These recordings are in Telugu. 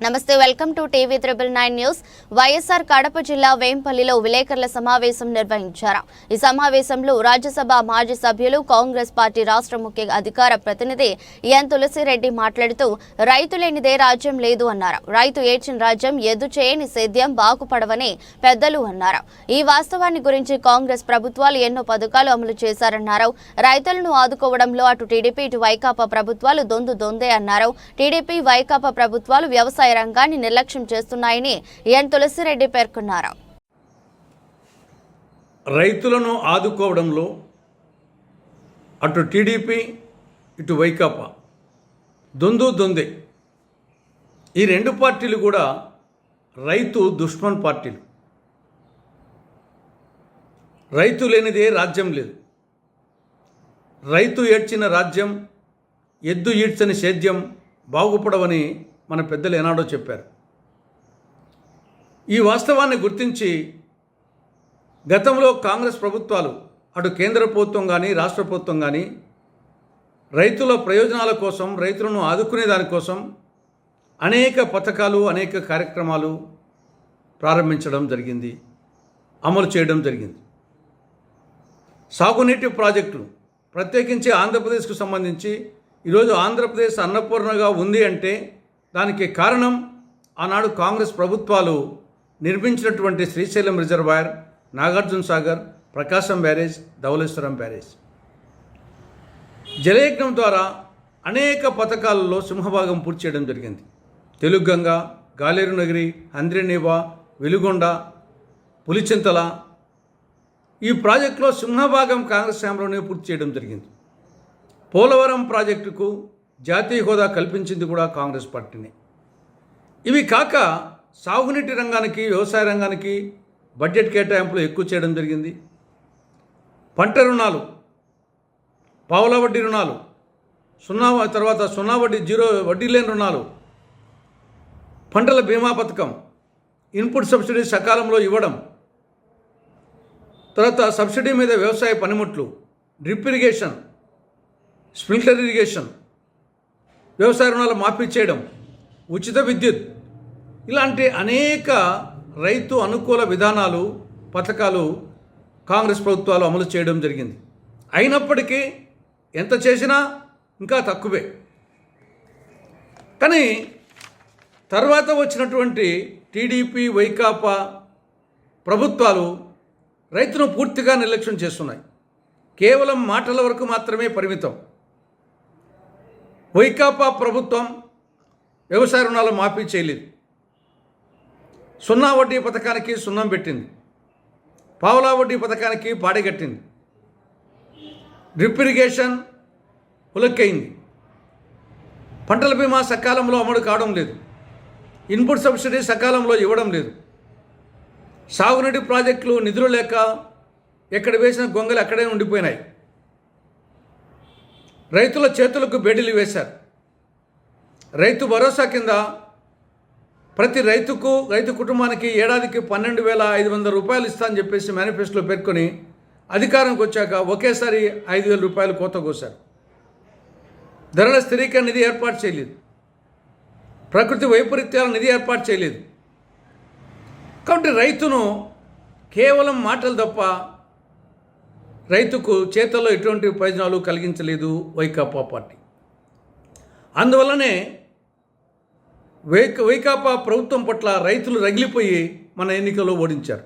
Namaste welcome to TV triple nine news. YSR Kadapa జిల్లా వేంపల్లిలో విలేకరుల సమావేశం నిర్వహించారు. ఈ సమావేశంలో రాజ్యసభ మాజీ సభ్యులు కాంగ్రెస్ పార్టీ రాష్ట్ర ముఖ్య అధికార ప్రతినిధి ఎన్ తులసిరెడ్డి మాట్లాడుతూ రైతు లేనిదే రాజ్యం లేదు అన్నారు. రైతు ఏడ్చిన రాజ్యం ఎదు చేయని సేద్యం బాగుపడవని పెద్దలు అన్నారు. ఈ వాస్తవాన్ని గురించి కాంగ్రెస్ ప్రభుత్వాలు ఎన్నో పథకాలు అమలు చేశారన్నారు. రైతులను ఆదుకోవడంలో అటు టీడీపీ ఇటు వైకాపా ప్రభుత్వాలు దొందు దొందే అన్నారు. టీడీపీ వైకాపా ప్రభుత్వాలు వ్యవసాయ రంగాన్ని నిర్లక్ష్యం చేస్తున్నాయని ఎన్ తులసిరెడ్డి పేర్కొన్నారు. రైతులను ఆదుకోవడంలో అటు టీడీపీ ఇటు వైకాపా దొందు దొందే. ఈ రెండు పార్టీలు కూడా రైతు దుష్మన్ పార్టీలు. రైతు లేనిదే రాజ్యం లేదు. రైతు ఏడ్చిన రాజ్యం ఎద్దు ఈడ్చని సేద్యం బాగుపడవని మన పెద్దలు ఏనాడో చెప్పారు. ఈ వాస్తవాన్ని గుర్తించి గతంలో కాంగ్రెస్ ప్రభుత్వాలు అటు కేంద్ర ప్రభుత్వం కానీ రాష్ట్ర ప్రభుత్వం కానీ రైతుల ప్రయోజనాల కోసం రైతులను ఆదుకునే దానికోసం అనేక పథకాలు అనేక కార్యక్రమాలు ప్రారంభించడం జరిగింది అమలు చేయడం జరిగింది. సాగునీటి ప్రాజెక్టులు ప్రత్యేకించి ఆంధ్రప్రదేశ్కు సంబంధించి ఈరోజు ఆంధ్రప్రదేశ్ అన్నపూర్ణగా ఉంది అంటే దానికి కారణం ఆనాడు కాంగ్రెస్ ప్రభుత్వాలు నిర్మించినటువంటి Srisailam reservoir Nagarjuna Sagar Prakasam barrage Dhavaleswaram barrage. Jalayagnam ద్వారా అనేక పథకాలలో సింహభాగం పూర్తి చేయడం జరిగింది. తెలుగుగంగ గాలేరు నగరి అంద్రేనేవా వెలుగొండ పులిచింతల ఈ ప్రాజెక్టులో సింహభాగం కాంగ్రెస్ హయాంలోనే పూర్తి చేయడం జరిగింది. పోలవరం ప్రాజెక్టుకు జాతీయ హోదా కల్పించింది కూడా కాంగ్రెస్ పార్టీనే. ఇవి కాక సాగునీటి రంగానికి వ్యవసాయ రంగానికి బడ్జెట్ కేటాయింపులు ఎక్కువ చేయడం జరిగింది. పంట రుణాలు పావుల వడ్డీ రుణాలు సున్నా తర్వాత సున్నా వడ్డీ జీరో వడ్డీ లేని రుణాలు పంటల బీమా పథకం ఇన్పుట్ సబ్సిడీ సకాలంలో ఇవ్వడం తర్వాత సబ్సిడీ మీద వ్యవసాయ పనిముట్లు డ్రిప్ ఇరిగేషన్ స్ప్రింక్లర్ ఇరిగేషన్ వ్యవసాయ రుణాలు మాఫీ చేయడం ఉచిత విద్యుత్ ఇలాంటి అనేక రైతు అనుకూల విధానాలు పథకాలు కాంగ్రెస్ ప్రభుత్వాలు అమలు చేయడం జరిగింది. అయినప్పటికీ ఎంత చేసినా ఇంకా తక్కువే. కానీ తర్వాత వచ్చినటువంటి టీడీపీ వైకాపా ప్రభుత్వాలు రైతును పూర్తిగా నిర్లక్ష్యం చేస్తున్నాయి. కేవలం మాటల వరకు మాత్రమే పరిమితం. వైకాపా ప్రభుత్వం వ్యవసాయ రుణాలు మాఫీ చేయలేదు. సున్నా వడ్డీ పథకానికి సున్నం పెట్టింది. పావులా వడ్డీ పథకానికి పాడగట్టింది డ్రిప్ ఇరిగేషన్ ఉలక్కైంది పంటల బీమా సకాలంలో అమలు కావడం లేదు. ఇన్పుట్ సబ్సిడీ సకాలంలో ఇవ్వడం లేదు. సాగునీటి ప్రాజెక్టులు నిధులు లేక ఎక్కడ వేసిన గొంగలు అక్కడే ఉండిపోయినాయి. రైతుల చేతులకు బేడీలు వేశారు. రైతు భరోసా కింద ప్రతి రైతుకు రైతు కుటుంబానికి ఏడాదికి పన్నెండు వేల ఐదు వందల రూపాయలు ఇస్తా అని చెప్పేసి మేనిఫెస్టోలో పేర్కొని అధికారంకి వచ్చాక ఒకేసారి ఐదు వేల రూపాయలు కోత కోశారు. ధరల స్థిరీకరణ నిధి ఏర్పాటు చేయలేదు. ప్రకృతి వైపరీత్యాల నిధి ఏర్పాటు చేయలేదు. కాబట్టి రైతును కేవలం మాటలు తప్ప రైతుకు చేతల్లో ఎటువంటి ప్రయోజనాలు కలిగించలేదు వైకాపా పార్టీ. అందువల్లనే వైక వైకాపా ప్రభుత్వం పట్ల రైతులు రగిలిపోయి మన ఎన్నికల్లో ఓడించారు.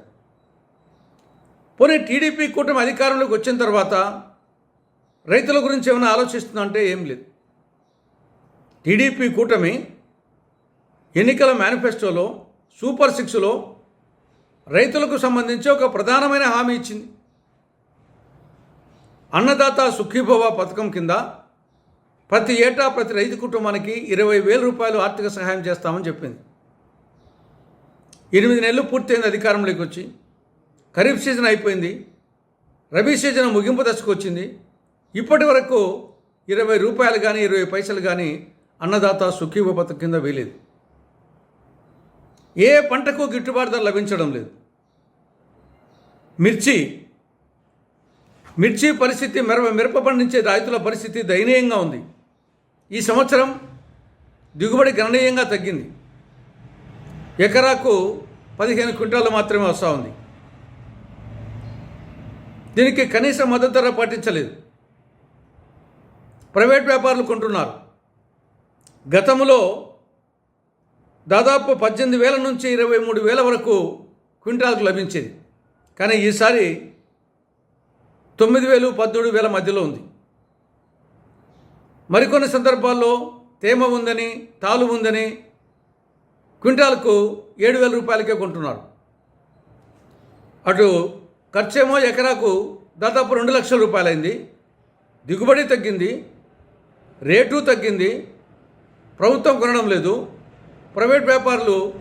పోనీ టీడీపీ కూటమి అధికారంలోకి వచ్చిన తర్వాత రైతుల గురించి ఏమైనా ఆలోచిస్తుందా అంటే ఏం లేదు. టీడీపీ కూటమి ఎన్నికల మేనిఫెస్టోలో సూపర్ సిక్స్లో రైతులకు సంబంధించి ఒక ప్రధానమైన హామీ ఇచ్చింది. అన్నదాత సుఖీభవ పథకం కింద ప్రతి ఏటా ప్రతి రైతు కుటుంబానికి ఇరవై వేల రూపాయలు ఆర్థిక సహాయం చేస్తామని చెప్పింది. ఎనిమిది నెలలు పూర్తయింది అధికారంలోకి వచ్చి. ఖరీఫ్ సీజన్ అయిపోయింది. రబీ సీజన్ ముగింపు దశకు వచ్చింది. ఇప్పటి వరకు ఇరవై రూపాయలు కానీ ఇరవై పైసలు కానీ అన్నదాత సుఖీభ పథకం కింద వేయలేదు ఏ పంటకు గిట్టుబాటు ధర లభించడం లేదు. మిర్చి మిర్చి పరిస్థితి మిరప మిరప పండించే రైతుల పరిస్థితి దయనీయంగా ఉంది. ఈ సంవత్సరం దిగుబడి గణనీయంగా తగ్గింది. ఎకరాకు పదిహేను క్వింటాలు మాత్రమే వస్తూ ఉంది. దీనికి కనీస మద్దతు ధర పాటించలేదు. ప్రైవేట్ వ్యాపారులు కొంటున్నారు. గతంలో దాదాపు పద్దెనిమిది వేల నుంచి ఇరవై మూడు వేల వరకు క్వింటాల్కు లభించేది. కానీ ఈసారి తొమ్మిది వేలు పద్దెనిమిది వేల మధ్యలో ఉంది. మరికొన్ని సందర్భాల్లో తేమ ఉందని తాలు ఉందని క్వింటాల్కు ఏడు వేల రూపాయలకే కొంటున్నారు. అటు ఖర్చేమో ఎకరాకు దాదాపు రెండు లక్షల రూపాయలైంది. దిగుబడి తగ్గింది రేటు తగ్గింది ప్రభుత్వం కొనడం లేదు. ప్రైవేట్ వ్యాపారులు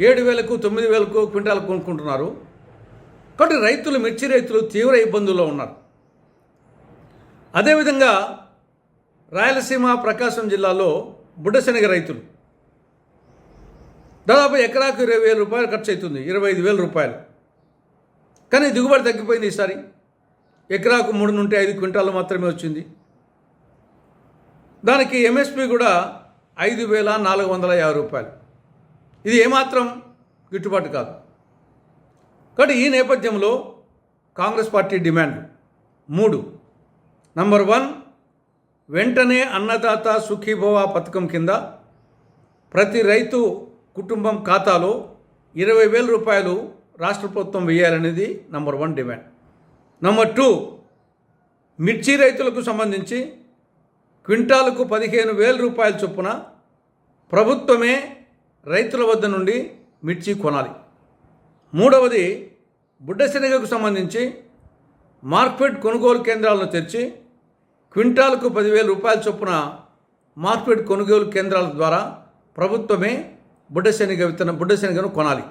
ఏడు వేలకు తొమ్మిది వేలకు క్వింటాలు కొనుక్కుంటున్నారు. కాబట్టి రైతులు మిర్చి రైతులు తీవ్ర ఇబ్బందుల్లో ఉన్నారు. అదేవిధంగా రాయలసీమ ప్రకాశం జిల్లాలో బుడ్డశనగ రైతులు. దాదాపు ఎకరాకు ఇరవై వేల రూపాయలు ఖర్చు అవుతుంది ఇరవై ఐదు వేల రూపాయలు. కానీ దిగుబడి తగ్గిపోయింది ఈసారి. ఎకరాకు మూడు నుండి ఐదు క్వింటాలు మాత్రమే వచ్చింది. దానికి ఎంఎస్పి కూడా ఐదు వేల నాలుగు వందల యాభై రూపాయలు. ఇది ఏమాత్రం గిట్టుబాటు కాదు. కాబట్టి ఈ నేపథ్యంలో కాంగ్రెస్ పార్టీ డిమాండ్. మూడు. నంబర్ వన్ వెంటనే అన్నదాత సుఖీభవ పథకం కింద ప్రతి రైతు కుటుంబం ఖాతాలో ఇరవై వేల రూపాయలు రాష్ట్ర ప్రభుత్వం వేయాలనేది number one demand. Number two మిర్చి రైతులకు సంబంధించి క్వింటాలకు పదిహేను వేల రూపాయల చొప్పున ప్రభుత్వమే రైతుల వద్ద నుండి మిర్చి కొనాలి. మూడవది బుడ్డశనగకు సంబంధించి మార్కెట్ కొనుగోలు కేంద్రాలను తెరిచి క్వింటాల్కు పదివేల రూపాయల చొప్పున మార్కెట్ కొనుగోలు కేంద్రాల ద్వారా ప్రభుత్వమే బుడ్డశనగ విత్తనం బుడ్డశనగను కొనాలి.